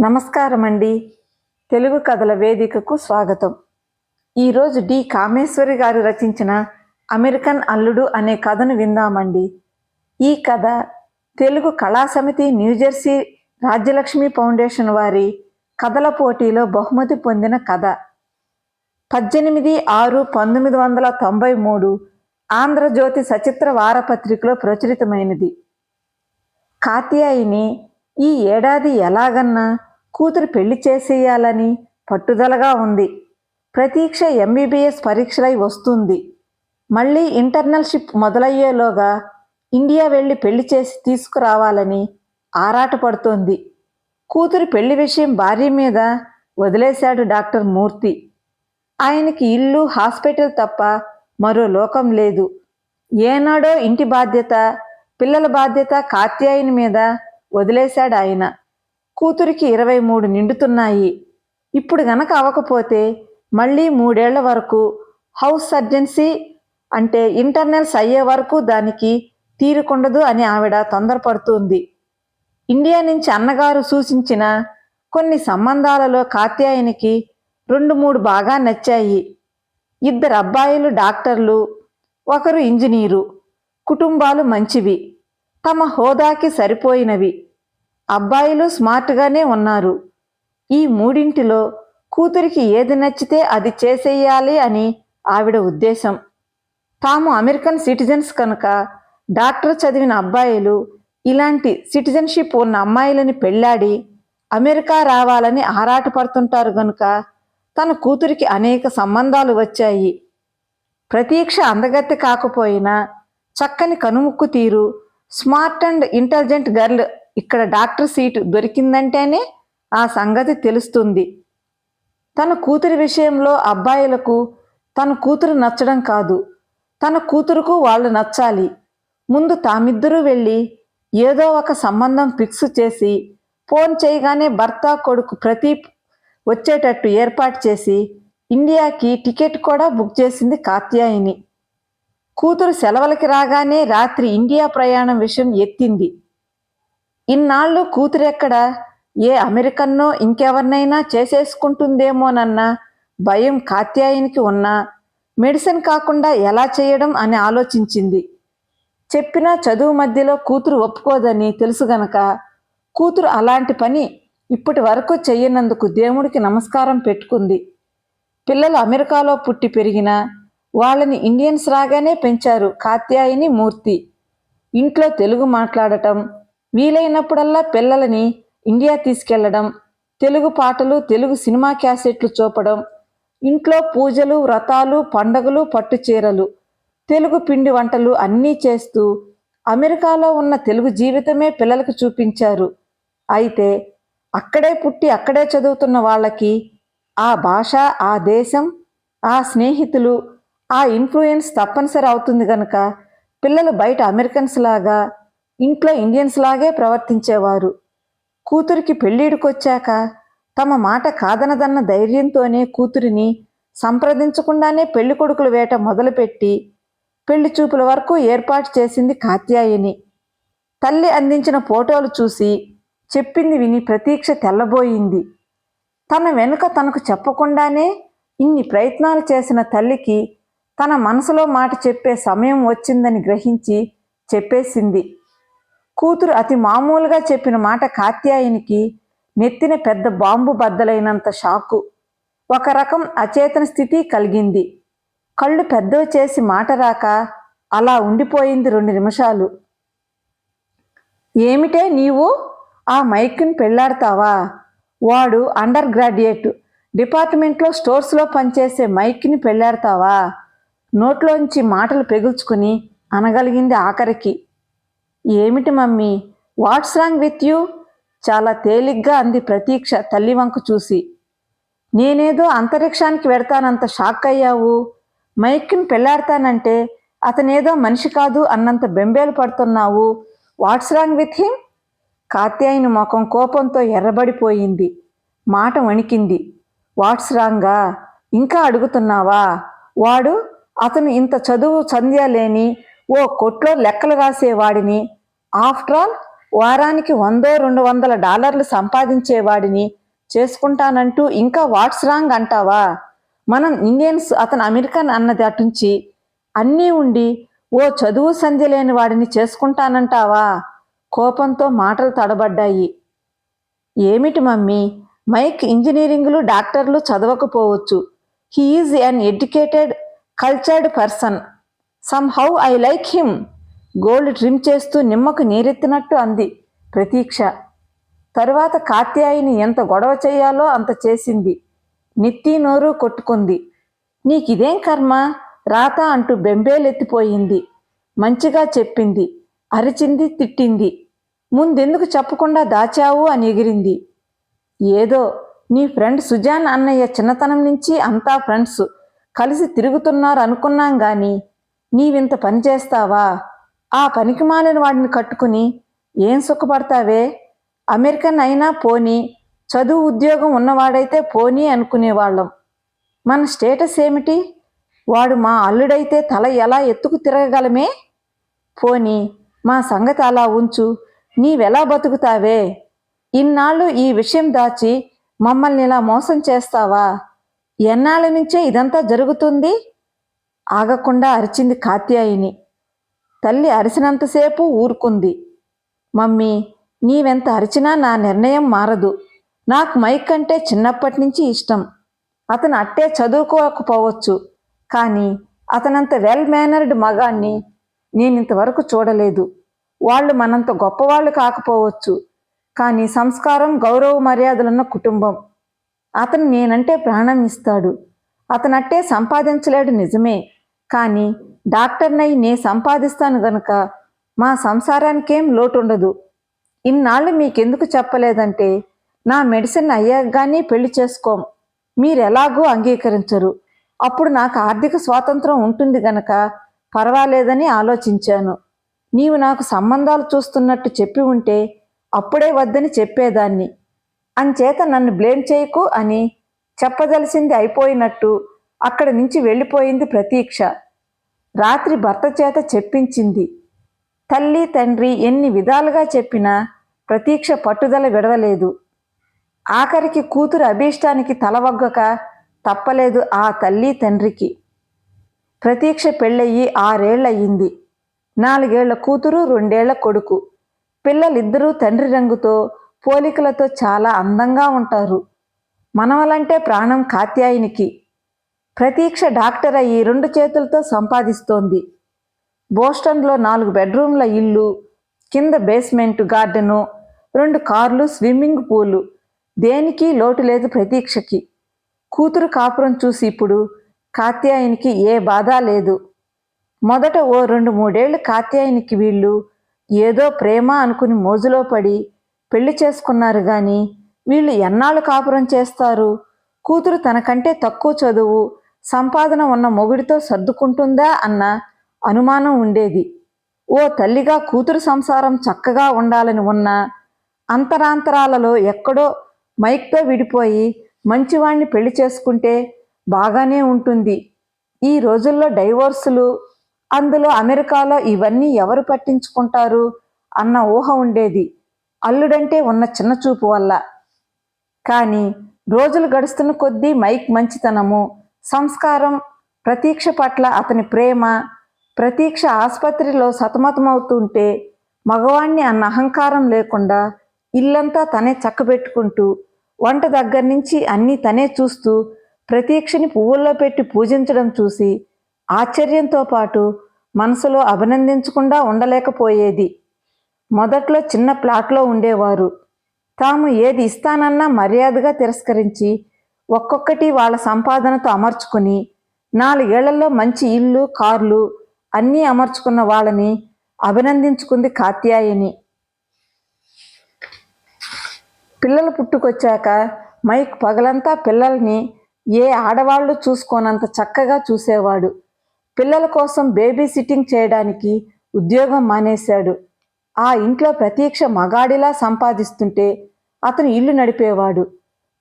నమస్కారం అండి తెలుగు కథల వేదికకు స్వాగతం. ఈరోజు డి. కామేశ్వరి గారు రచించిన అమెరికన్ అల్లుడు అనే కథను విందామండి. ఈ కథ తెలుగు కళా సమితి న్యూజెర్సీ రాజ్యలక్ష్మి ఫౌండేషన్ వారి కథల పోటీలో బహుమతి పొందిన కథ. పద్దెనిమిది ఆరు పంతొమ్మిది వందల తొంభై మూడు ఆంధ్రజ్యోతి సచిత్ర వారపత్రికలో ప్రచురితమైనది. కాత్యాయిని ఈ ఏడాది ఎలాగన్నా కూతురు పెళ్ళి చేసేయాలని పట్టుదలగా ఉంది. ప్రతీక్ష ఎంబీబీఎస్ పరీక్షలై వస్తుంది. మళ్ళీ ఇంటర్నల్షిప్ మొదలయ్యేలోగా ఇండియా వెళ్ళి పెళ్ళి చేసి తీసుకురావాలని ఆరాటపడుతోంది కూతురు పెళ్ళి విషయం భార్య మీద వదిలేశాడు డాక్టర్ మూర్తి. ఆయనకి ఇల్లు హాస్పిటల్ తప్ప మరో లోకం లేదు. ఏనాడో ఇంటి బాధ్యత పిల్లల బాధ్యత కాత్యాయని మీద వదిలేశాడు ఆయన. కూతురికి ఇరవై మూడు నిండుతున్నాయి. ఇప్పుడు గనక అవ్వకపోతే మళ్ళీ మూడేళ్ళ వరకు హౌస్ సర్జెన్సీ అంటే ఇంటర్నల్స్ అయ్యే వరకు దానికి తీరుకుండదు అని ఆవిడ తొందరపడుతుంది. ఇండియా నుంచి అన్నగారు సూచించిన కొన్ని సంబంధాలలో కాత్యాయనికి రెండు మూడు బాగా నచ్చాయి. ఇద్దరు అబ్బాయిలు డాక్టర్లు ఒకరు ఇంజనీరు. కుటుంబాలు మంచివి. తమ హోదాకి సరిపోయినవి. అబ్బాయిలు స్మార్ట్గానే ఉన్నారు. ఈ మూడింటిలో కూతురికి ఏది నచ్చితే అది చేసేయాలి అని ఆవిడ ఉద్దేశం. తాము అమెరికన్ సిటిజన్స్ కనుక డాక్టర్ చదివిన అబ్బాయిలు ఇలాంటి సిటిజన్షిప్ ఉన్న అమ్మాయిలని పెళ్ళాడి అమెరికా రావాలని ఆరాటపడుతుంటారు గనుక తన కూతురికి అనేక సంబంధాలు వచ్చాయి. ప్రతీక్ష అందగత్తె కాకపోయినా చక్కని కనుముక్కు తీరు స్మార్ట్ అండ్ ఇంటెలిజెంట్ గర్ల్ ఇక్కడ డాక్టర్ సీటు దొరికిందంటేనే ఆ సంగతి తెలుస్తుంది. తన కూతురి విషయంలో అబ్బాయిలకు తన కూతురు నచ్చడం కాదు. తన కూతురుకు వాళ్ళు నచ్చాలి. ముందు తామిద్దరూ వెళ్ళి ఏదో ఒక సంబంధం ఫిక్స్ చేసి ఫోన్ చేయగానే భర్త కొడుకు ప్రతీప్ వచ్చేటట్టు ఏర్పాటు చేసి ఇండియాకి టికెట్ కూడా బుక్ చేసింది కాత్యాయిని. కూతురు సెలవులకి రాగానే రాత్రి ఇండియా ప్రయాణం విషయం ఎత్తింది. ఇన్నాళ్ళు కూతురెక్కడ ఏ అమెరికన్నో ఇంకెవరినైనా చేసేసుకుంటుందేమోనన్న భయం కాత్యాయనికి ఉన్నా మెడిసిన్ కాకుండా ఎలా చేయడం అని ఆలోచించింది. చెప్పినా చదువు మధ్యలో కూతురు ఒప్పుకోదని తెలుసు గనక కూతురు అలాంటి పని ఇప్పటి వరకు చెయ్యనందుకు దేవుడికి నమస్కారం పెట్టుకుంది. పిల్లలు అమెరికాలో పుట్టి పెరిగిన వాళ్ళని ఇండియన్స్ రాగానే పెంచారు కాత్యాయని మూర్తి. ఇంట్లో తెలుగు మాట్లాడటం వీలైనప్పుడల్లా పిల్లలని ఇండియా తీసుకెళ్ళడం తెలుగు పాటలు తెలుగు సినిమా క్యాసెట్లు చూపడం ఇంట్లో పూజలు వ్రతాలు పండగలు పట్టుచీరలు తెలుగు పిండి వంటలు అన్నీ చేస్తూ అమెరికాలో ఉన్న తెలుగు జీవితమే పిల్లలకు చూపించారు. అయితే అక్కడే పుట్టి అక్కడే చదువుతున్న వాళ్ళకి ఆ భాష ఆ దేశం ఆ స్నేహితులు ఆ ఇన్ఫ్లుయెన్స్ తప్పనిసరి అవుతుంది కనుక పిల్లలు బయట అమెరికన్స్ లాగా ఇంట్లో ఇండియన్స్ లాగే ప్రవర్తించేవారు. కూతురికి పెళ్ళిడికొచ్చాక తమ మాట కాదనదన్న ధైర్యంతోనే కూతురిని సంప్రదించకుండానే పెళ్ళి కొడుకుల వేట మొదలుపెట్టి పెళ్ళి చూపుల వరకు ఏర్పాటు చేసింది కాత్యాయని. తల్లి అందించిన ఫోటోలు చూసి చెప్పింది విని ప్రతీక్ష తెల్లబోయింది. తన వెనుక తనకు చెప్పకుండానే ఇన్ని ప్రయత్నాలు చేసిన తల్లికి తన మనసులో మాట చెప్పే సమయం వచ్చిందని గ్రహించి చెప్పేసింది. కూతురు అతి మామూలుగా చెప్పిన మాట కాత్యాయనికి నెత్తిన పెద్ద బాంబు బద్దలైనంత షాకు. ఒక రకం అచేతన స్థితి కలిగింది. కళ్ళు పెద్దవి చేసి మాట రాక అలా ఉండిపోయింది రెండు నిమిషాలు. ఏమిటే నీవు? ఆ మైక్ని పెళ్ళాడతావా వాడు అండర్ గ్రాడ్యుయేట్. డిపార్ట్మెంట్లో స్టోర్స్లో పనిచేసే మైక్ని పెళ్ళాడతావా నోట్లోంచి మాటలు పెగుల్చుకుని అనగలిగింది ఆఖరికి. ఏమిటి mummy? What's wrong with you? చాలా తేలిగ్గా అంది ప్రతీక్ష తల్లి వంక చూసి. నేనేదో అంతరిక్షానికి వెడతానంత షాక్ అయ్యావు? మైక్ని పెళ్ళాడతానంటే అతనేదో మనిషి కాదు అన్నంత బెంబేలు పడుతున్నావు. What's wrong with him? Katyayani ముఖం కోపంతో ఎర్రబడిపోయింది. మాట వణికింది. వాట్స్ రాంగా? ఇంకా అడుగుతున్నావా? వాడు అతను ఇంత చదువు సంధ్య లేని ఓ కొట్లో లెక్కలు రాసేవాడిని. ఆఫ్టర్ ఆల్ వారానికి వందో రెండు వందల డాలర్లు సంపాదించేవాడిని. చేసుకుంటానంటూ ఇంకా వాట్స్ రాంగ్ అంటావా? మనం ఇండియన్స్ అతను అమెరికన్ అన్నది అటుంచి అన్నీ ఉండి ఓ చదువు సంధ్య లేని వాడిని చేసుకుంటానంటావా? కోపంతో మాటలు తడబడ్డాయి. ఏమిటి మమ్మీ? మైక్ ఇంజనీరింగ్లు డాక్టర్లు చదవకపోవచ్చు. He is uneducated cultured person. Somehow I like him gold trim చేస్తూ నిమ్మకు నీరెత్తినట్టు అంది ప్రతీక్ష. తరువాత కాత్యాయిని ఎంత గొడవ చేయాలో అంత చేసింది. నిత్తి నోరు కొట్టుకుంది. నీకిదేం కర్మ? రాత అంటూ బెంబేలెత్తిపోయింది. మంచిగా చెప్పింది. అరిచింది తిట్టింది. ముందెందుకు చెప్పకుండా దాచావు అని ఎగిరింది. ఏదో నీ ఫ్రెండ్ సుజాన్ అన్నయ్య చిన్నతనం నుంచి అంతా ఫ్రెండ్స్. కలిసి తిరుగుతున్నారు అనుకున్నాం కానీ నీవింత పని చేస్తావా? ఆ పనికి మాలిన వాడిని కట్టుకుని ఏం సుఖపడతావే? అమెరికన్ అయినా పోనీ చదువు ఉద్యోగం ఉన్నవాడైతే పోనీ అనుకునేవాళ్ళం. మన స్టేటస్ ఏమిటి? వాడు మా అల్లుడైతే తల ఎలా ఎత్తుకు తిరగగలమే? పోనీ మా సంగతి అలా ఉంచు. నీవెలా బతుకుతావే? ఇన్నాళ్ళు ఈ విషయం దాచి మమ్మల్ని ఇలా మోసం చేస్తావా? ఎన్నాళ్ళ నుంచే ఇదంతా జరుగుతుంది? ఆగకుండా అరిచింది కాత్యాయిని. తల్లి అరిసినంతసేపు ఊరుకుంది. మమ్మీ నీవెంత అరిచినా నా నిర్ణయం మారదు. నాకు మైక్ అంటే చిన్నప్పటి నుంచి ఇష్టం. అతను అట్టే చదువుకోకపోవచ్చు. కానీ అతనంత వెల్ మేనర్డ్ మగాన్ని నేను ఇంతవరకు చూడలేదు. వాళ్ళు మనంత గొప్పవాళ్ళు కాకపోవచ్చు. కానీ సంస్కారం గౌరవ మర్యాదలున్న కుటుంబం. అతను నేనంటే ప్రాణం ఇస్తాడు. అతనట్టే సంపాదించలేడు నిజమే. కానీ డాక్టర్నై నే సంపాదిస్తాను గనుక మా సంసారానికేం లోటుండదు. ఇన్నాళ్ళు మీకెందుకు చెప్పలేదంటే నా మెడిసిన్ అయ్యాక కానీ పెళ్ళి చేసుకోం. మీరెలాగూ అంగీకరించరు. అప్పుడు నాకు ఆర్థిక స్వాతంత్రం ఉంటుంది గనక పర్వాలేదని ఆలోచించాను. నీవు నాకు సంబంధాలు చూస్తున్నట్టు చెప్పి ఉంటే అప్పుడే వద్దని చెప్పేదాన్ని. అంచేత నన్ను బ్లేమ్ చేయకు అని చెప్పదలిసింది అయిపోయినట్టు అక్కడి నుంచి వెళ్ళిపోయింది ప్రతీక్ష. రాత్రి భర్త చేత చెప్పించింది. తల్లి తండ్రి ఎన్ని విధాలుగా చెప్పినా ప్రతీక్ష పట్టుదల విడవలేదు. ఆఖరికి కూతురు అభీష్టానికి తలవగ్గక తప్పలేదు ఆ తల్లి తండ్రికి. ప్రతీక్ష పెళ్ళయ్యి ఆరేళ్ళయ్యింది నాలుగేళ్ళ కూతురు రెండేళ్ళ కొడుకు. పిల్లలిద్దరూ తండ్రి రంగుతో పోలికలతో చాలా అందంగా ఉంటారు. మనవలంటే ప్రాణం కాత్యాయనికి. ప్రతీక్ష డాక్టర్ అయ్యి రెండు చేతులతో సంపాదిస్తోంది. బోస్టన్లో నాలుగు బెడ్రూమ్ల ఇల్లు కింద బేస్మెంట్ గార్డెను రెండు కార్లు స్విమ్మింగ్ పూలు. దేనికి లోటు లేదు ప్రతీక్షకి. కూతురు కాపురం చూసి ఇప్పుడు కాత్యాయనికి ఏ బాధ లేదు. మొదట ఓ రెండు మూడేళ్ళు కాత్యాయనికి వీళ్ళు ఏదో ప్రేమ అనుకుని మోజులో పడి పెళ్ళి చేసుకున్నారు కానీ వీళ్ళు ఎన్నాళ్ళు కాపురం చేస్తారు? కూతురు తనకంటే తక్కువ చదువు సంపాదన ఉన్న మొగుడితో సర్దుకుంటుందా అన్న అనుమానం ఉండేది. ఓ తల్లిగా కూతురు సంసారం చక్కగా ఉండాలని ఉన్న అంతరాంతరాలలో ఎక్కడో మైక్తో విడిపోయి మంచివాణ్ణి పెళ్ళి చేసుకుంటే బాగానే ఉంటుంది. ఈ రోజుల్లో డైవోర్సులు అందులో అమెరికాలో ఇవన్నీ ఎవరు పట్టించుకుంటారు అన్న ఊహ ఉండేది. అల్లుడంటే ఉన్న చిన్న చూపు వల్ల. కానీ రోజులు గడుస్తున్న కొద్దీ మైక్ మంచితనము సంస్కారం ప్రతీక్ష పట్ల అతని ప్రేమ ప్రతీక్ష ఆసుపత్రిలో సతమతమవుతుంటే మగవాణ్ణి అన్న అహంకారం లేకుండా ఇల్లంతా తనే చక్కబెట్టుకుంటూ వంట దగ్గర నుంచి అన్నీ తనే చూస్తూ ప్రతీక్షని పువ్వుల్లో పెట్టి పూజించడం చూసి ఆశ్చర్యంతో పాటు మనసులో అభినందించకుండా ఉండలేకపోయేది. మొదట్లో చిన్న ప్లాట్లో ఉండేవారు. తాము ఏది ఇస్తానన్నా మర్యాదగా తిరస్కరించి ఒక్కొక్కటి వాళ్ళ సంపాదనతో అమర్చుకుని నాలుగేళ్ళలో మంచి ఇల్లు కార్లు అన్నీ అమర్చుకున్న వాళ్ళని అభినందించుకుంది కాత్యాయని. పిల్లలు పుట్టుకొచ్చాక మైక్ పగలంతా పిల్లల్ని ఏ ఆడవాళ్ళు చూసుకోనంత చక్కగా చూసేవాడు. పిల్లల కోసం బేబీ సిట్టింగ్ చేయడానికి ఉద్యోగం మానేశాడు. ఆ ఇంట్లో ప్రతీక్ష మగాడిలా సంపాదిస్తుంటే అతను ఇల్లు నడిపేవాడు.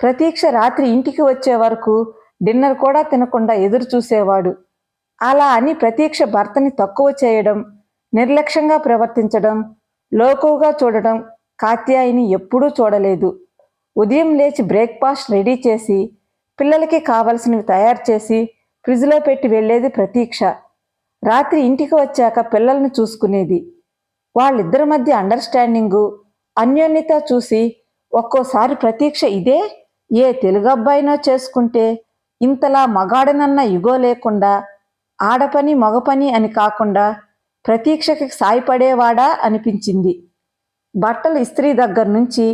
ప్రతీక్ష రాత్రి ఇంటికి వచ్చే వరకు డిన్నర్ కూడా తినకుండా ఎదురు చూసేవాడు. అలా అని ప్రతీక్ష భర్తని తక్కువ చేయడం నిర్లక్ష్యంగా ప్రవర్తించడం లోకుగా చూడడం కాత్యాయిని ఎప్పుడూ చూడలేదు. ఉదయం లేచి బ్రేక్ఫాస్ట్ రెడీ చేసి పిల్లలకి కావలసినవి తయారు చేసి ఫ్రిడ్జ్లో పెట్టి వెళ్ళేది ప్రతీక్ష రాత్రి ఇంటికి వచ్చాక పిల్లల్ని చూసుకునేది. వాళ్ళిద్దరి మధ్య అండర్స్టాండింగు అన్యోన్యత చూసి ఒక్కోసారి ప్రతీక్ష ఇదే? ఏ తెలుగు అబ్బాయినో చేసుకుంటే ఇంతలా మగాడనన్న యుగో లేకుండా ఆడపని మగపని అని కాకుండా ప్రతీక్షకి సాయపడేవాడా అనిపించింది. బట్టలు ఇస్త్రీ దగ్గర నుంచి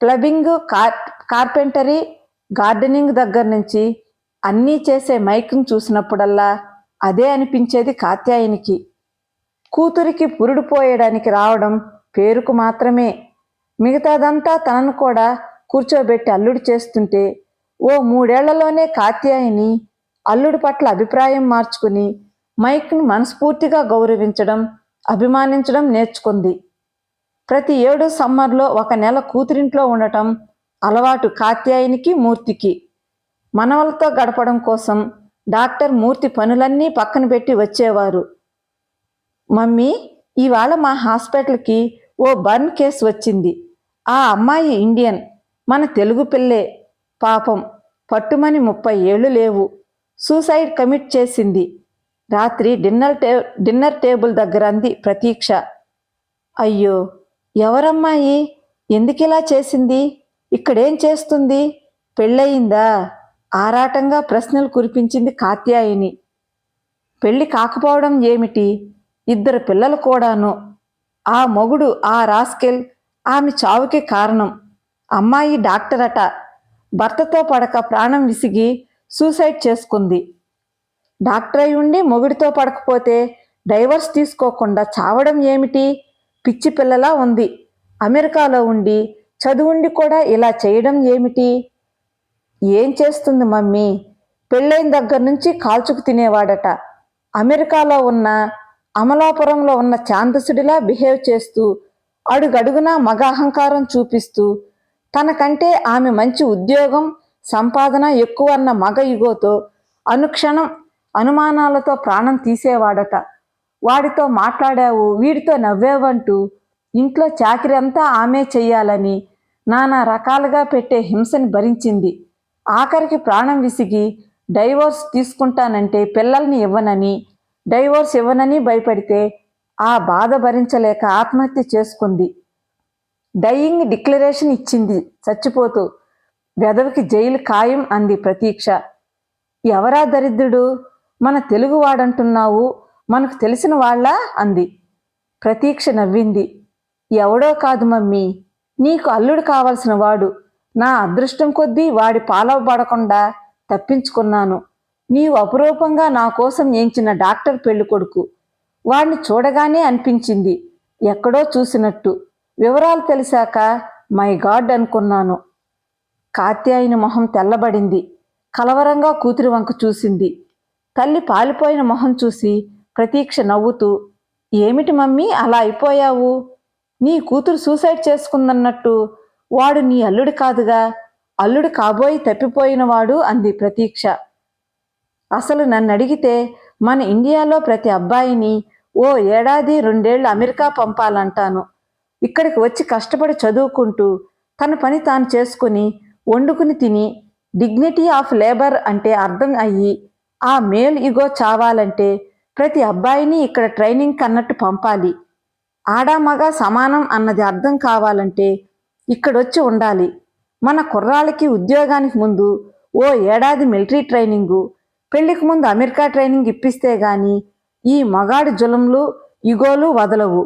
క్లబింగ్ కార్ కార్పెంటరీ గార్డెనింగ్ దగ్గర నుంచి అన్నీ చేసే మైక్ను చూసినప్పుడల్లా అదే అనిపించేది కాత్యాయనికి. కూతురికి పురుడు పోయడానికి రావడం పేరుకు మాత్రమే. మిగతాదంతా తనను కూడా కూర్చోబెట్టి అల్లుడు చేస్తుంటే ఓ మూడేళ్ళలోనే కాత్యాయని అల్లుడి పట్ల అభిప్రాయం మార్చుకుని మైక్ను మనస్ఫూర్తిగా గౌరవించడం అభిమానించడం నేర్చుకుంది. ప్రతి ఏడు సమ్మర్లో ఒక నెల కూతురింట్లో ఉండటం అలవాటు కాత్యాయనికి మూర్తికి. మనవలతో గడపడం కోసం డాక్టర్ మూర్తి పనులన్నీ పక్కన పెట్టి వచ్చేవారు. మమ్మీ ఇవాళ మా హాస్పిటల్కి ఓ బర్న్ కేసు వచ్చింది. ఆ అమ్మాయి ఇండియన్. మన తెలుగు పిల్లే పాపం పట్టుమని ముప్పై ఏళ్ళు లేవు. సూసైడ్ కమిట్ చేసింది. రాత్రి డిన్నర్ టే డిన్నర్ టేబుల్ దగ్గర అంది ప్రతీక్ష. అయ్యో ఎవరమ్మాయి? ఎందుకిలా చేసింది? ఇక్కడేం చేస్తుంది? పెళ్ళయిందా? ఆరాటంగా ప్రశ్నలు కురిపించింది కాత్యాయిని. పెళ్ళి కాకపోవడం ఏమిటి? ఇద్దరు పిల్లలు కూడాను. ఆ మొగుడు ఆ రాస్కెల్ ఆమె చావుకి కారణం. అమ్మాయి డాక్టర్ అట. భర్తతో పడక ప్రాణం విసిగి సూసైడ్ చేసుకుంది. డాక్టర్ అయి ఉండి మొగుడితో పడకపోతే డైవర్స్ తీసుకోకుండా చావడం ఏమిటి? పిచ్చి పిల్లలా ఉంది. అమెరికాలో ఉండి చదువుండి కూడా ఇలా చేయడం ఏమిటి? ఏం చేస్తుంది మమ్మీ? పెళ్ళైన దగ్గర నుంచి కాల్చుకు తినేవాడట. అమెరికాలో ఉన్న అమలాపురంలో ఉన్న చాందసుడిలా బిహేవ్ చేస్తూ అడుగడుగునా మగ అహంకారం చూపిస్తూ తనకంటే ఆమె మంచి ఉద్యోగం సంపాదన ఎక్కువ అన్న మగ ఇగోతో అనుక్షణం అనుమానాలతో ప్రాణం తీసేవాడట. వాడితో మాట్లాడావు వీడితో నవ్వావంటూ ఇంట్లో చాకరీ అంతా ఆమె చెయ్యాలని నానా రకాలుగా పెట్టే హింసని భరించింది. ఆఖరికి ప్రాణం విసిగి డైవోర్స్ తీసుకుంటానంటే పిల్లల్ని ఇవ్వనని డైవోర్స్ ఇవ్వనని భయపడితే ఆ బాధ భరించలేక ఆత్మహత్య చేసుకుంది. డయింగ్ డిక్లరేషన్ ఇచ్చింది. చచ్చిపోతూ వెదవికి జైలు ఖాయం అంది ప్రతీక్ష. ఎవరా దరిద్రుడు? మన తెలుగువాడంటున్నావు. మనకు తెలిసిన వాళ్ళ? అంది. ప్రతీక్ష నవ్వింది. ఎవడో కాదు మమ్మీ. నీకు అల్లుడు కావలసిన వాడు. నా అదృష్టం కొద్దీ వాడి పాలవబడకుండా తప్పించుకున్నాను. నీవు అపురూపంగా నా కోసం ఏంచిన డాక్టర్ పెళ్ళి కొడుకు వాడిని చూడగానే అనిపించింది. ఎక్కడో చూసినట్టు. వివరాలు తెలిసాక మై గాడ్ అనుకున్నాను. కాత్యాయని మొహం తెల్లబడింది. కలవరంగా కూతురి వంక చూసింది. తల్లి పాలిపోయిన మొహం చూసి ప్రతీక్ష నవ్వుతూ ఏమిటి మమ్మీ అలా అయిపోయావు? నీ కూతురు సూసైడ్ చేసుకుందన్నట్టు వాడు నీ అల్లుడు కాదుగా అల్లుడు కాబోయి తప్పిపోయినవాడు అంది ప్రతీక్ష. అసలు నన్ను అడిగితే మన ఇండియాలో ప్రతి అబ్బాయిని ఓ ఏడాది రెండేళ్ళు అమెరికా పంపాలంటాను. ఇక్కడికి వచ్చి కష్టపడి చదువుకుంటూ తన పని తాను చేసుకుని వండుకుని తిని డిగ్నిటీ ఆఫ్ లేబర్ అంటే అర్థం అయ్యి ఆ మేల్ ఇగో చావాలంటే ప్రతి అబ్బాయిని ఇక్కడ ట్రైనింగ్ కన్నట్టు పంపాలి. ఆడామగ సమానం అన్నది అర్థం కావాలంటే ఇక్కడొచ్చి ఉండాలి. మన కుర్రాళ్ళకి ఉద్యోగానికి ముందు ఓ ఏడాది మిలిటరీ ట్రైనింగు పెళ్ళికి ముందు అమెరికా ట్రైనింగ్ ఇప్పిస్తే గాని ఈ మగాడి జులంలు ఇగోలు వదలవు.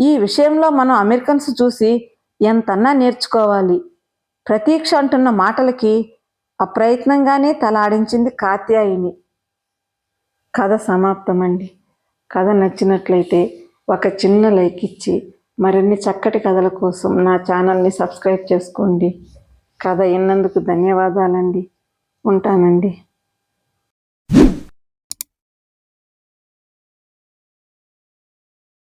ఈ విషయంలో మనం అమెరికన్స్ చూసి ఎంతన్నా నేర్చుకోవాలి. ప్రతీక్ష అంటున్న మాటలకి అప్రయత్నంగానే తలాడించింది కాత్యాయిని. కథ సమాప్తమండి. కథ నచ్చినట్లయితే ఒక చిన్న లైక్ ఇచ్చి మరిన్ని చక్కటి కథల కోసం నా ఛానల్ని సబ్స్క్రైబ్ చేసుకోండి. కథ విన్నందుకు ధన్యవాదాలండి. ఉంటానండి.